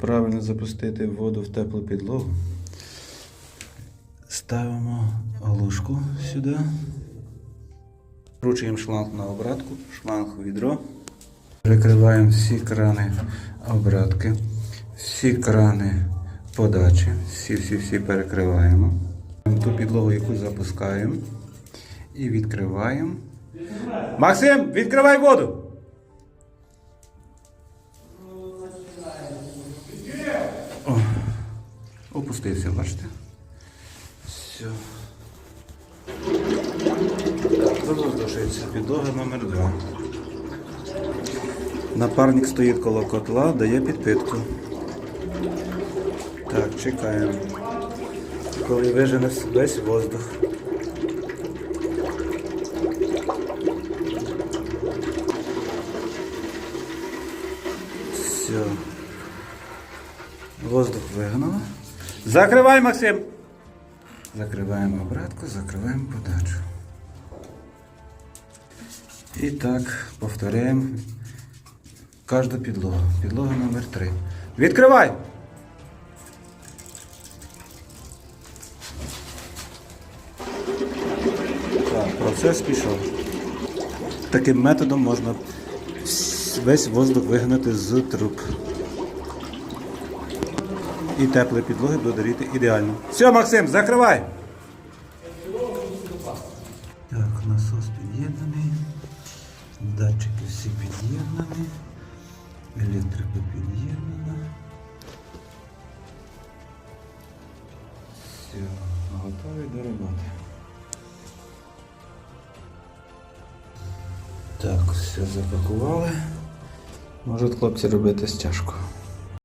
правильно запустити воду в теплу підлогу, ставимо ложку сюди. Вкручуємо шланг на обратку, шланг у відро. Прикриваємо всі крани обратки, всі крани подачі, всі-всі-всі перекриваємо. Ту підлогу, яку запускаємо, і відкриваємо. Максим, відкривай воду! Опустився, бачите? Все. Так, підлога номер 2 Напарник стоїть коло котла, дає підпитку. Так, чекаємо. Коли вижене весь воздух. Все. Воздух вигнало. Закривай, Максим! Закриваємо обратку, закриваємо подачу. І так, повторяємо кожну підлогу. Підлога номер 3. Відкривай! Так, процес пішов. Таким методом можна весь воздух вигнати з труб. І теплі підлоги буде ріти ідеально. Все, Максим, закривай! Так, насос під'єднаний. Датчики всі під'єднані. Електрика під'єднана. Все, готові до роботи. Так, все запакували. Можуть хлопці робити стяжку.